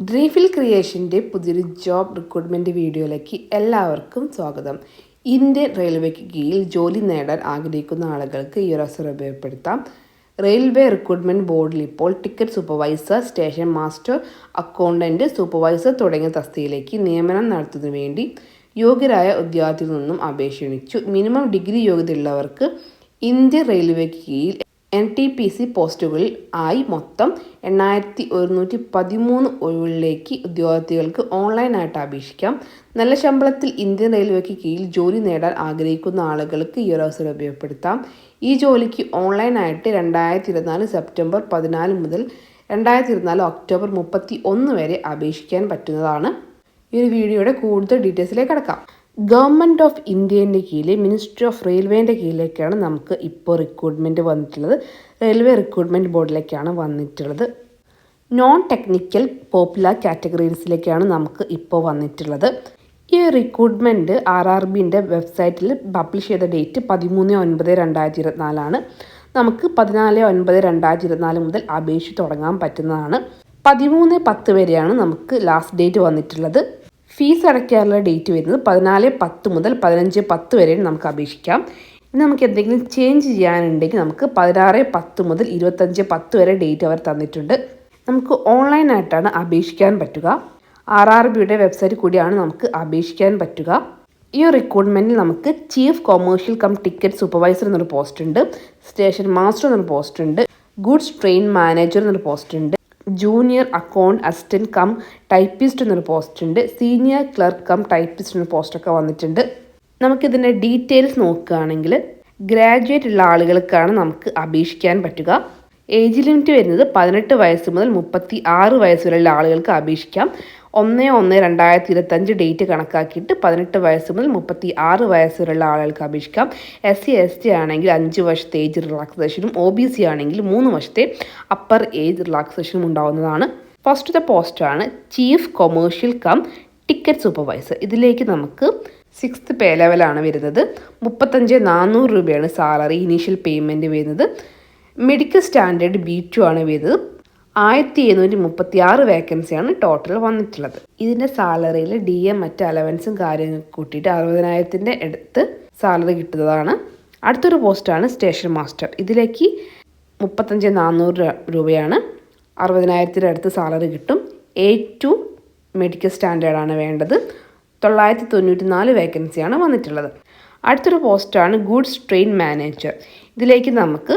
ഡ്രീഫിൽ ക്രിയേഷന്റെ പുതിയൊരു job recruitment വീഡിയോയിലേക്ക് എല്ലാവർക്കും സ്വാഗതം. ഇന്ത്യൻ റെയിൽവേക്ക് കീഴിൽ ജോലി നേടാൻ ആഗ്രഹിക്കുന്ന ആളുകൾക്ക് ഈ ഒരു അവസരം ഉപയോഗപ്പെടുത്താം. റെയിൽവേ റിക്രൂട്ട്മെന്റ് ബോർഡിൽ ഇപ്പോൾ ticket supervisor station master accountant supervisor തുടങ്ങിയ തസ്തികയിലേക്ക് നിയമനം നടത്തുന്നതിന് വേണ്ടി യോഗ്യരായ ഉദ്യോഗാർത്ഥികളിൽ നിന്നും അപേക്ഷ മിനിമം ഡിഗ്രി യോഗ്യതയുള്ളവർക്ക് ഇന്ത്യൻ റെയിൽവേക്ക് കീഴിൽ എൻ ടി പി സി പോസ്റ്റുകളിൽ ആയി മൊത്തം എണ്ണായിരത്തി ഒരുന്നൂറ്റി പതിമൂന്ന് ഒഴിവുകളിലേക്ക് ഉദ്യോഗാർത്ഥികൾക്ക് ഓൺലൈനായിട്ട് അപേക്ഷിക്കാം. നല്ല ശമ്പളത്തിൽ ഇന്ത്യൻ റെയിൽവേക്ക് കീഴിൽ ജോലി നേടാൻ ആഗ്രഹിക്കുന്ന ആളുകൾക്ക് ഈ ഒരു അവസരം ഉപയോഗപ്പെടുത്താം. ഈ ജോലിക്ക് ഓൺലൈനായിട്ട് രണ്ടായിരത്തി ഇരുപത്തിനാല് സെപ്റ്റംബർ പതിനാല് മുതൽ രണ്ടായിരത്തി ഇരുപത്തിനാല് ഒക്ടോബർ മുപ്പത്തി ഒന്ന് വരെ അപേക്ഷിക്കാൻ പറ്റുന്നതാണ്. ഈ ഒരു വീഡിയോയുടെ കൂടുതൽ ഡീറ്റെയിൽസിലേക്ക് കടക്കാം. ഗവൺമെന്റ് ഓഫ് ഇന്ത്യന്റെ കീഴിൽ മിനിസ്ട്രി ഓഫ് റെയിൽവേന്റെ കീഴിലേക്കാണ് നമുക്ക് ഇപ്പോൾ റിക്രൂട്ട്മെന്റ് വന്നിട്ടുള്ളത്. റെയിൽവേ റിക്രൂട്ട്മെന്റ് ബോർഡിലേക്കാണ് വന്നിട്ടുള്ളത്. നോൺ ടെക്നിക്കൽ പോപ്പുലർ കാറ്റഗറീസിലേക്കാണ് നമുക്ക് ഇപ്പോൾ വന്നിട്ടുള്ളത്. ഈ റിക്രൂട്ട്മെന്റ് ആർ ആർ ബിന്റെ വെബ്സൈറ്റിൽ പബ്ലിഷ് ചെയ്ത ഡേറ്റ് പതിമൂന്ന് ഒൻപത് രണ്ടായിരത്തി ഇരുപത്തിനാലാണ് നമുക്ക് പതിനാല് ഒൻപത് രണ്ടായിരത്തി ഇരുപത്തിനാല് മുതൽ അപേക്ഷ തുടങ്ങാൻ പറ്റുന്നതാണ്. പതിമൂന്ന് പത്ത് വരെയാണ് നമുക്ക് ലാസ്റ്റ് ഡേറ്റ് വന്നിട്ടുള്ളത്. ഫീസ് അടയ്ക്കാനുള്ള ഡേറ്റ് വരുന്നത് പതിനാല് പത്ത് മുതൽ പതിനഞ്ച് പത്ത് വരെ നമുക്ക് അപേക്ഷിക്കാം. ഇനി നമുക്ക് എന്തെങ്കിലും ചേഞ്ച് ചെയ്യാനുണ്ടെങ്കിൽ നമുക്ക് പതിനാറ് പത്ത് മുതൽ ഇരുപത്തഞ്ച് പത്ത് വരെ ഡേറ്റ് അവർ തന്നിട്ടുണ്ട്. നമുക്ക് ഓൺലൈനായിട്ടാണ് അപേക്ഷിക്കാൻ പറ്റുക. ആർ ആർ ബിയുടെ വെബ്സൈറ്റ് കൂടിയാണ് നമുക്ക് അപേക്ഷിക്കാൻ പറ്റുക. ഈ റിക്രൂട്ട്മെന്റിൽ നമുക്ക് chief commercial cum ticket supervisor എന്നൊരു പോസ്റ്റ് ഉണ്ട്. സ്റ്റേഷൻ മാസ്റ്റർ എന്നൊരു പോസ്റ്റ് ഉണ്ട്. ഗുഡ്സ് ട്രെയിൻ മാനേജർ എന്നൊരു പോസ്റ്റ് ഉണ്ട്. Junior account assistant cum typist എന്നൊരു പോസ്റ്റ് ഉണ്ട്. സീനിയർ ക്ലർക്ക് കം ടൈപ്പിസ്റ്റ് എന്നൊരു പോസ്റ്റൊക്കെ വന്നിട്ടുണ്ട്. നമുക്കിതിന്റെ ഡീറ്റെയിൽസ് നോക്കുകയാണെങ്കിൽ ഗ്രാജുവേറ്റ് ഉള്ള ആളുകൾക്കാണ് നമുക്ക് അപേക്ഷിക്കാൻ പറ്റുക. ഏജ് ലിമിറ്റ് വരുന്നത് പതിനെട്ട് വയസ്സ് മുതൽ മുപ്പത്തി ആറ് വയസ്സ് വരെയുള്ള ആളുകൾക്ക് അപേക്ഷിക്കാം. ഒന്ന് ഒന്ന് രണ്ടായിരത്തി ഇരുപത്തഞ്ച് ഡേറ്റ് കണക്കാക്കിയിട്ട് പതിനെട്ട് വയസ്സ് മുതൽ മുപ്പത്തി ആറ് വയസ്സ് വരെയുള്ള ആളുകൾക്ക് അപേക്ഷിക്കാം. എസ് സി എസ് ടി ആണെങ്കിൽ അഞ്ച് വർഷത്തെ ഏജ് റിലാക്സേഷനും ഒ ബി സി ആണെങ്കിൽ മൂന്ന് വർഷത്തെ അപ്പർ ഏജ് റിലാക്സേഷനും ഉണ്ടാവുന്നതാണ്. പോസ്റ്റ് ആണ്. Chief commercial cum ticket supervisor ഇതിലേക്ക് നമുക്ക് സിക്സ്ത് പേ ലെവലാണ് വരുന്നത്. മുപ്പത്തഞ്ച് നാനൂറ് രൂപയാണ് സാലറി ഇനീഷ്യൽ പേയ്മെന്റ് വരുന്നത്. മെഡിക്കൽ സ്റ്റാൻഡേർഡ് ബി ടു ആണ് വരുന്നത്. ആയിരത്തി എഴുന്നൂറ്റി മുപ്പത്തി ആറ് വേക്കൻസിയാണ് ടോട്ടൽ വന്നിട്ടുള്ളത്. ഇതിന്റെ സാലറിയിൽ ഡി എം മറ്റ് അലവൻസും കാര്യങ്ങൾ കൂട്ടിയിട്ട് അറുപതിനായിരത്തിന്റെ അടുത്ത് സാലറി കിട്ടുന്നതാണ്. അടുത്തൊരു പോസ്റ്റാണ് സ്റ്റേഷൻ മാസ്റ്റർ ഇതിലേക്ക് മുപ്പത്തഞ്ച് നാനൂറ് രൂപയാണ് അറുപതിനായിരത്തിന്റെ അടുത്ത് സാലറി കിട്ടും. എ ടു മെഡിക്കൽ സ്റ്റാൻഡേർഡാണ് വേണ്ടത്. തൊള്ളായിരത്തി തൊണ്ണൂറ്റി നാല് വേക്കൻസിയാണ് വന്നിട്ടുള്ളത്. അടുത്തൊരു പോസ്റ്റാണ് ഗുഡ്സ് ട്രെയിൻ മാനേജർ ഇതിലേക്ക് നമുക്ക്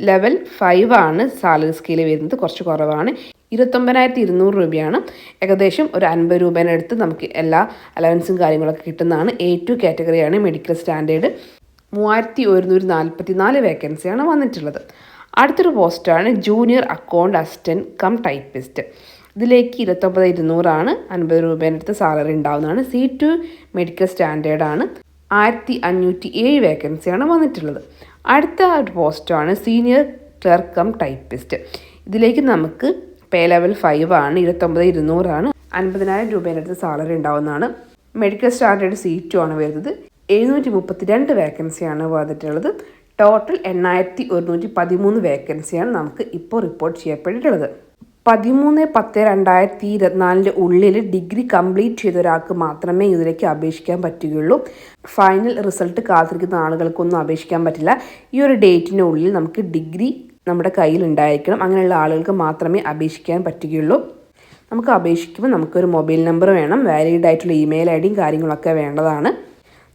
ലെവൽ ഫൈവ് ആണ് സാലറി സ്കെയിൽ വരുന്നത്. കുറച്ച് കുറവാണ്. ഇരുപത്തൊമ്പതിനായിരത്തി ഇരുന്നൂറ് രൂപയാണ്. ഏകദേശം ഒരു അൻപത് രൂപേന്റെ അടുത്ത് നമുക്ക് എല്ലാ അലവൻസും കാര്യങ്ങളൊക്കെ കിട്ടുന്നതാണ്. എ ടു കാറ്റഗറിയാണ് മെഡിക്കൽ സ്റ്റാൻഡേർഡ് മൂവായിരത്തി ഒരുന്നൂറ്റി നാൽപ്പത്തി നാല് വേക്കൻസിയാണ് വന്നിട്ടുള്ളത്. അടുത്തൊരു പോസ്റ്റാണ് junior account assistant cum typist ഇതിലേക്ക് ഇരുപത്തൊമ്പത് ഇരുന്നൂറാണ് അൻപത് രൂപേന്റെ അടുത്ത് സാലറി ഉണ്ടാവുന്നതാണ്. സി ടു മെഡിക്കൽ സ്റ്റാൻഡേർഡാണ് ആയിരത്തി അഞ്ഞൂറ്റി ഏഴ് വേക്കൻസിയാണ് വന്നിട്ടുള്ളത്. അടുത്ത ഒരു പോസ്റ്റാണ് സീനിയർ ക്ലർക്ക് കം ടൈപ്പിസ്റ്റ്. ഇതിലേക്ക് നമുക്ക് പേ ലെവൽ ഫൈവ് ആണ് ഇരുപത്തൊമ്പത് ഇരുന്നൂറാണ് അൻപതിനായിരം രൂപേന്റെ അടുത്ത് സാലറി ഉണ്ടാവുന്നതാണ്. മെഡിക്കൽ സ്റ്റാൻഡേർഡ് സി ടു ആണ് വരുന്നത്. എഴുന്നൂറ്റി മുപ്പത്തി രണ്ട് വേക്കൻസിയാണ് വന്നിട്ടുള്ളത്. ടോട്ടൽ എണ്ണായിരത്തി ഒരുന്നൂറ്റി പതിമൂന്ന് വേക്കൻസിയാണ് നമുക്ക് ഇപ്പോൾ റിപ്പോർട്ട് ചെയ്യപ്പെട്ടിട്ടുള്ളത്. പതിമൂന്ന് പത്ത് രണ്ടായിരത്തി ഇരുപത്തിനാലിന്റെ ഉള്ളിൽ ഡിഗ്രി കംപ്ലീറ്റ് ചെയ്ത ഒരാൾക്ക് മാത്രമേ ഇതിലേക്ക് അപേക്ഷിക്കാൻ പറ്റുകയുള്ളൂ. ഫൈനൽ റിസൾട്ട് കാത്തിരിക്കുന്ന ആളുകൾക്കൊന്നും അപേക്ഷിക്കാൻ പറ്റില്ല. ഈ ഒരു ഡേറ്റിനുള്ളിൽ നമുക്ക് ഡിഗ്രി നമ്മുടെ കയ്യിൽ ഉണ്ടായിരിക്കണം. അങ്ങനെയുള്ള ആളുകൾക്ക് മാത്രമേ അപേക്ഷിക്കാൻ പറ്റുകയുള്ളൂ. നമുക്ക് അപേക്ഷിക്കുമ്പോൾ നമുക്കൊരു മൊബൈൽ നമ്പർ വേണം. വാലിഡ് ആയിട്ടുള്ള ഇമെയിൽ ഐ ഡിയും കാര്യങ്ങളൊക്കെ വേണ്ടതാണ്.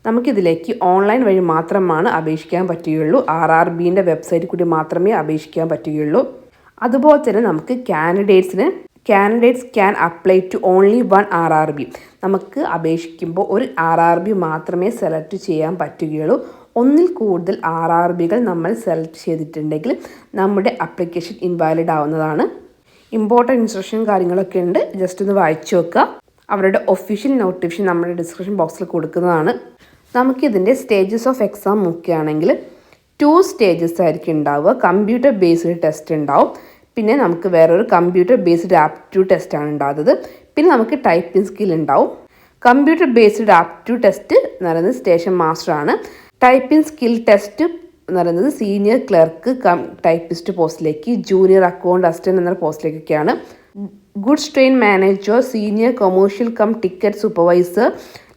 നമുക്കിതിലേക്ക് ഓൺലൈൻ വഴി മാത്രമാണ് അപേക്ഷിക്കാൻ പറ്റുകയുള്ളൂ. ആർ ആർ ബിന്റെ വെബ്സൈറ്റിൽ കൂടി മാത്രമേ അപേക്ഷിക്കാൻ പറ്റുകയുള്ളൂ. അതുപോലെ തന്നെ നമുക്ക് കാൻഡിഡേറ്റ്സിന് candidates can apply to only one R R B നമുക്ക് അപേക്ഷിക്കുമ്പോൾ ഒരു ആർ ആർ ബി മാത്രമേ സെലക്ട് ചെയ്യാൻ പറ്റുകയുള്ളൂ. ഒന്നിൽ കൂടുതൽ ആർ ആർ ബികൾ നമ്മൾ സെലക്ട് ചെയ്തിട്ടുണ്ടെങ്കിൽ നമ്മുടെ അപ്ലിക്കേഷൻ ഇൻവാലിഡ് ആവുന്നതാണ്. ഇമ്പോർട്ടന്റ് ഇൻസ്ട്രക്ഷൻ കാര്യങ്ങളൊക്കെ ഉണ്ട്. ജസ്റ്റ് ഒന്ന് വായിച്ചു നോക്കുക. അവരുടെ ഒഫീഷ്യൽ നോട്ടിഫിക്കേഷൻ നമ്മുടെ ഡിസ്ക്രിപ്ഷൻ ബോക്സിൽ കൊടുക്കുന്നതാണ്. നമുക്കിതിന്റെ സ്റ്റേജസ് ഓഫ് എക്സാം നോക്കുകയാണെങ്കിൽ ടു സ്റ്റേജസ് ആയിരിക്കും ഉണ്ടാവുക. കമ്പ്യൂട്ടർ ബേസ്ഡ് ടെസ്റ്റ് ഉണ്ടാവും. പിന്നെ നമുക്ക് വേറൊരു കമ്പ്യൂട്ടർ ബേസ്ഡ് ആപ്റ്റ്യൂഡ് ടെസ്റ്റ് ആണ് ഉണ്ടാകുന്നത്. പിന്നെ നമുക്ക് ടൈപ്പിംഗ് സ്കിൽ ഉണ്ടാവും. കമ്പ്യൂട്ടർ ബേസ്ഡ് ആപ്റ്റ്യൂഡ് ടെസ്റ്റ് എന്ന് പറയുന്നത് സ്റ്റേഷൻ മാസ്റ്റർ ആണ്. ടൈപ്പിംഗ് സ്കിൽ ടെസ്റ്റ് എന്ന് പറയുന്നത് സീനിയർ ക്ലർക്ക് കം ടൈപ്പിസ്റ്റ് പോസ്റ്റിലേക്ക് ജൂനിയർ അക്കൗണ്ട് അസിസ്റ്റന്റ് എന്ന പോസ്റ്റിലേക്കൊക്കെയാണ് goods train manager senior commercial cum ticket supervisor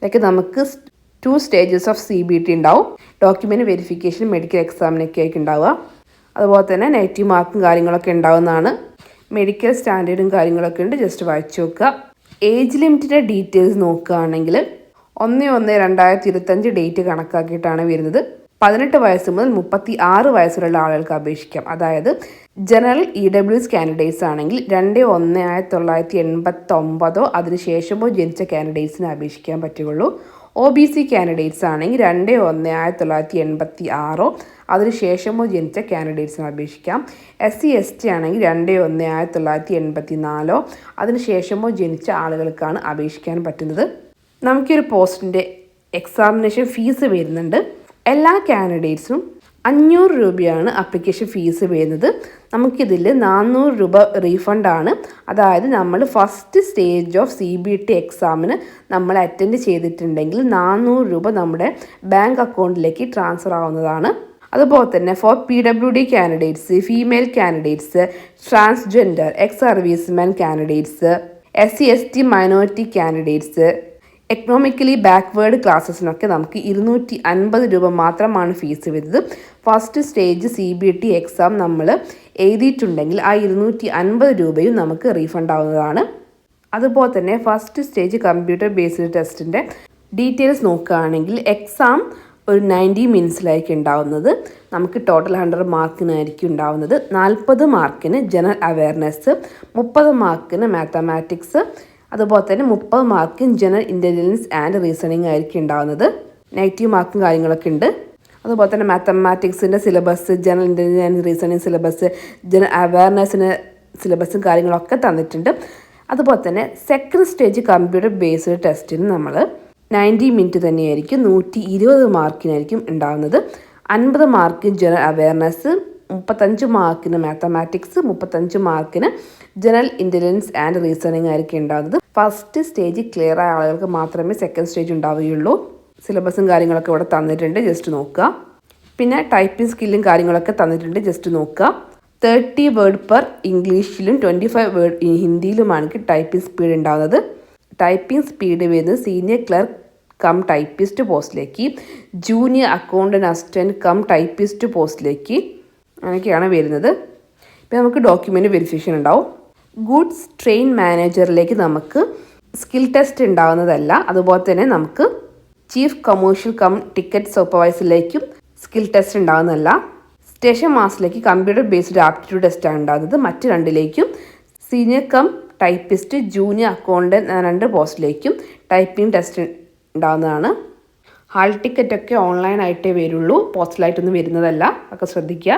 ഒക്കെ നമുക്ക് two stages of C B T ഉണ്ടാവും. ഡോക്യുമെന്റ് വെരിഫിക്കേഷൻ മെഡിക്കൽ എക്സാമിനൊക്കെ ആയിട്ട് ഉണ്ടാവുക. അതുപോലെ തന്നെ നെഗറ്റീവ് മാർക്കും കാര്യങ്ങളൊക്കെ ഉണ്ടാവുന്നതാണ്. മെഡിക്കൽ സ്റ്റാൻഡേർഡും കാര്യങ്ങളൊക്കെ ഉണ്ട്. ജസ്റ്റ് വായിച്ചു നോക്കുക. ഏജ് ലിമിറ്റിന്റെ ഡീറ്റെയിൽസ് നോക്കുകയാണെങ്കിൽ ഒന്ന് ഒന്ന് രണ്ടായിരത്തി ഇരുപത്തഞ്ച് ഡേറ്റ് കണക്കാക്കിയിട്ടാണ് വരുന്നത്. പതിനെട്ട് വയസ്സ് മുതൽ മുപ്പത്തി ആറ് വയസ്സുള്ള ആളുകൾക്ക് അപേക്ഷിക്കാം. അതായത് general E W S candidates ആണെങ്കിൽ രണ്ട് ഒന്ന് ആയിരത്തി തൊള്ളായിരത്തി എൺപത്തൊമ്പതോ അതിനുശേഷമോ ജനിച്ച കാൻഡിഡേറ്റ്സിന് അപേക്ഷിക്കാൻ പറ്റുകയുള്ളൂ. ഒ ബി സി കാൻഡിഡേറ്റ്സ് ആണെങ്കിൽ രണ്ട് ഒന്ന് ആയിരത്തി തൊള്ളായിരത്തി എൺപത്തി ആറോ. അതിനുശേഷമോ ജനിച്ച കാൻഡിഡേറ്റ്സിന് അപേക്ഷിക്കാം. എസ് സി എസ് ടി ആണെങ്കിൽ രണ്ട് ഒന്ന് ആയിരത്തി തൊള്ളായിരത്തി എൺപത്തി നാലോ. അതിനുശേഷമോ ജനിച്ച ആളുകൾക്കാണ് അപേക്ഷിക്കാൻ പറ്റുന്നത്. നമുക്കൊരു പോസ്റ്റിന്റെ എക്സാമിനേഷൻ ഫീസ് വരുന്നുണ്ട്. എല്ലാ കാൻഡിഡേറ്റ്സും അഞ്ഞൂറ് രൂപയാണ് അപ്ലിക്കേഷൻ ഫീസ് വരുന്നത്. നമുക്കിതിൽ നാനൂറ് രൂപ റീഫണ്ടാണ് അതായത് നമ്മൾ first stage of C B T എക്സാമിന് നമ്മൾ അറ്റൻഡ് ചെയ്തിട്ടുണ്ടെങ്കിൽ നാനൂറ് രൂപ നമ്മുടെ ബാങ്ക് അക്കൗണ്ടിലേക്ക് ട്രാൻസ്ഫർ ആവുന്നതാണ്. അതുപോലെ തന്നെ for P W D candidates female candidates transgender ex serviceman candidates S C S T minority candidates economically backward ക്ലാസ്സസിനൊക്കെ നമുക്ക് ഇരുന്നൂറ്റി അൻപത് രൂപ മാത്രമാണ് ഫീസ് വരുന്നത്. First stage C B T exam നമ്മൾ എഴുതിയിട്ടുണ്ടെങ്കിൽ ആ ഇരുന്നൂറ്റി അൻപത് രൂപയും നമുക്ക് റീഫണ്ട് ആവുന്നതാണ്. അതുപോലെ തന്നെ ഫസ്റ്റ് സ്റ്റേജ് കമ്പ്യൂട്ടർ ബേസ്ഡ് ടെസ്റ്റിന്റെ ഡീറ്റെയിൽസ് നോക്കുകയാണെങ്കിൽ എക്സാം ഒരു നയന്റി മിനിറ്റ്സിലായിരിക്കും ഉണ്ടാവുന്നത്. നമുക്ക് ടോട്ടൽ ഹൺഡ്രഡ് മാർക്കിനായിരിക്കും ഉണ്ടാവുന്നത്. നാൽപ്പത് മാർക്കിന് ജനറൽ അവയർനെസ് മുപ്പത് മാർക്കിന് മാത്തമാറ്റിക്സ് അതുപോലെ തന്നെ മുപ്പത് മാർക്കും ജനറൽ ഇന്റലിജൻസ് ആൻഡ് റീസണിങ് ആയിരിക്കും ഉണ്ടാകുന്നത്. നെഗറ്റീവ് മാർക്കും കാര്യങ്ങളൊക്കെ ഉണ്ട്. അതുപോലെ തന്നെ മാത്തമാറ്റിക്സിന്റെ syllabus general intelligence and reasoning syllabus general അവയർനെസ്സിന് സിലബസും കാര്യങ്ങളൊക്കെ തന്നിട്ടുണ്ട്. അതുപോലെ തന്നെ സെക്കൻഡ് സ്റ്റേജ് കമ്പ്യൂട്ടർ ബേസ്ഡ് ടെസ്റ്റിന് നമ്മൾ നയന്റി മിനിറ്റ് തന്നെയായിരിക്കും നൂറ്റി ഇരുപത് മാർക്കിനായിരിക്കും ഉണ്ടാകുന്നത്. അൻപത് മാർക്ക് ജനറൽ അവയർനെസ് മുപ്പത്തഞ്ച് മാർക്കിന് മാത്തമാറ്റിക്സ് മുപ്പത്തഞ്ച് മാർക്കിന് ജനറൽ ഇന്റലിജൻസ് ആൻഡ് റീസണിങ് ആയിരിക്കും ഉണ്ടാകുന്നത്. ഫസ്റ്റ് സ്റ്റേജ് ക്ലിയർ ആയ ആളുകൾക്ക് മാത്രമേ സെക്കൻഡ് സ്റ്റേജ് ഉണ്ടാവുകയുള്ളൂ. സിലബസും കാര്യങ്ങളൊക്കെ ഇവിടെ തന്നിട്ടുണ്ട് ജസ്റ്റ് നോക്കുക. പിന്നെ ടൈപ്പിംഗ് സ്കില്ലും കാര്യങ്ങളൊക്കെ തന്നിട്ടുണ്ട് ജസ്റ്റ് നോക്കുക. തേർട്ടി വേർഡ് പെർ ഇംഗ്ലീഷിലും ട്വന്റി ഫൈവ് വേർഡ് ഹിന്ദിയിലുമാണ് ടൈപ്പിംഗ് സ്പീഡ് ഉണ്ടാകുന്നത് ടൈപ്പിംഗ് സ്പീഡ് വരുന്നത് സീനിയർ ക്ലർക്ക് കം ടൈപ്പിസ്റ്റ് പോസ്റ്റിലേക്ക് junior accountant assistant cum typist പോസ്റ്റിലേക്ക് അങ്ങനെയൊക്കെയാണ് വരുന്നത്. ഇപ്പം നമുക്ക് ഡോക്യുമെന്റ് വെരിഫിക്കേഷൻ ഉണ്ടാവും. ഗുഡ്സ് ട്രെയിൻ മാനേജറിലേക്ക് നമുക്ക് സ്കിൽ ടെസ്റ്റ് ഉണ്ടാകുന്നതല്ല അതുപോലെ തന്നെ നമുക്ക് ചീഫ് കമേഴ്ഷ്യൽ കം ടിക്കറ്റ് സൂപ്പർവൈസറിലേക്കും സ്കിൽ ടെസ്റ്റ് ഉണ്ടാകുന്നതല്ല സ്റ്റേഷൻ മാസ്റ്ററിലേക്ക് കമ്പ്യൂട്ടർ ബേസ്ഡ് ആപ്റ്റിറ്റ്യൂഡ് ടെസ്റ്റാണ് ഉണ്ടാകുന്നത് മറ്റ് രണ്ടിലേക്കും senior cum typist junior accountant രണ്ട് പോസ്റ്റിലേക്കും ടൈപ്പിംഗ് ടെസ്റ്റ് ഉണ്ടാകുന്നതാണ് ഹാൾ ടിക്കറ്റൊക്കെ ഓൺലൈനായിട്ടേ വരുള്ളൂ. പോസ്റ്റലായിട്ടൊന്നും വരുന്നതല്ല. ഒക്കെ ശ്രദ്ധിക്കുക.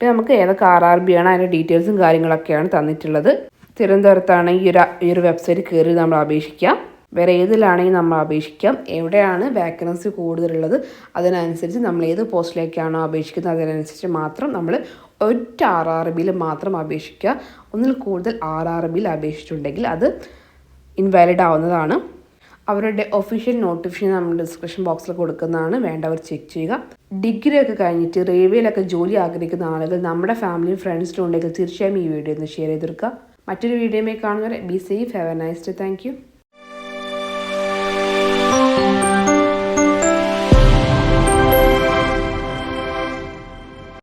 പിന്നെ നമുക്ക് ഏതൊക്കെ ആർ ആർ ബി ആണ് അതിന്റെ ഡീറ്റെയിൽസും കാര്യങ്ങളൊക്കെയാണ് തന്നിട്ടുള്ളത്. തിരുവനന്തപുരത്താണ് ഈ ഒരു ഈ ഒരു വെബ്സൈറ്റ് കയറി നമ്മൾ അപേക്ഷിക്കാം. വേറെ ഏതിലാണെങ്കിൽ നമ്മൾ അപേക്ഷിക്കാം. എവിടെയാണ് വാക്കൻസി കൂടുതലുള്ളത്? അതിനനുസരിച്ച് നമ്മൾ ഏത് പോസ്റ്റിലേക്കാണോ അപേക്ഷിക്കുന്നത്? അതിനനുസരിച്ച് മാത്രം നമ്മൾ ഒറ്റ ആർ ആർ ബിയിൽ മാത്രം അപേക്ഷിക്കുക. ഒന്നിൽ കൂടുതൽ ആർ ആർ ബിയിൽ അപേക്ഷിച്ചിട്ടുണ്ടെങ്കിൽ അത് ഇൻവാലിഡ് ആവുന്നതാണ്. അവരുടെ ഒഫീഷ്യൽ നോട്ടിഫിക്കേഷൻ നമ്മൾ ഡിസ്ക്രിപ്ഷൻ ബോക്സിൽ കൊടുക്കുന്നതാണ്. വേണ്ടവർ ചെക്ക് ചെയ്യുക. ഡിഗ്രി ഒക്കെ കഴിഞ്ഞിട്ട് റെയിൽവേയിലൊക്കെ ജോലി ആഗ്രഹിക്കുന്ന ആളുകൾ നമ്മുടെ ഫാമിലി ഫ്രണ്ട്സിലും ഉണ്ടെങ്കിൽ തീർച്ചയായും ഈ വീഡിയോ ഒന്ന് ഷെയർ ചെയ്തെടുക്കുക മറ്റൊരു വീഡിയോയുമായി കാണുന്നവരെ be safe have a nice day thank you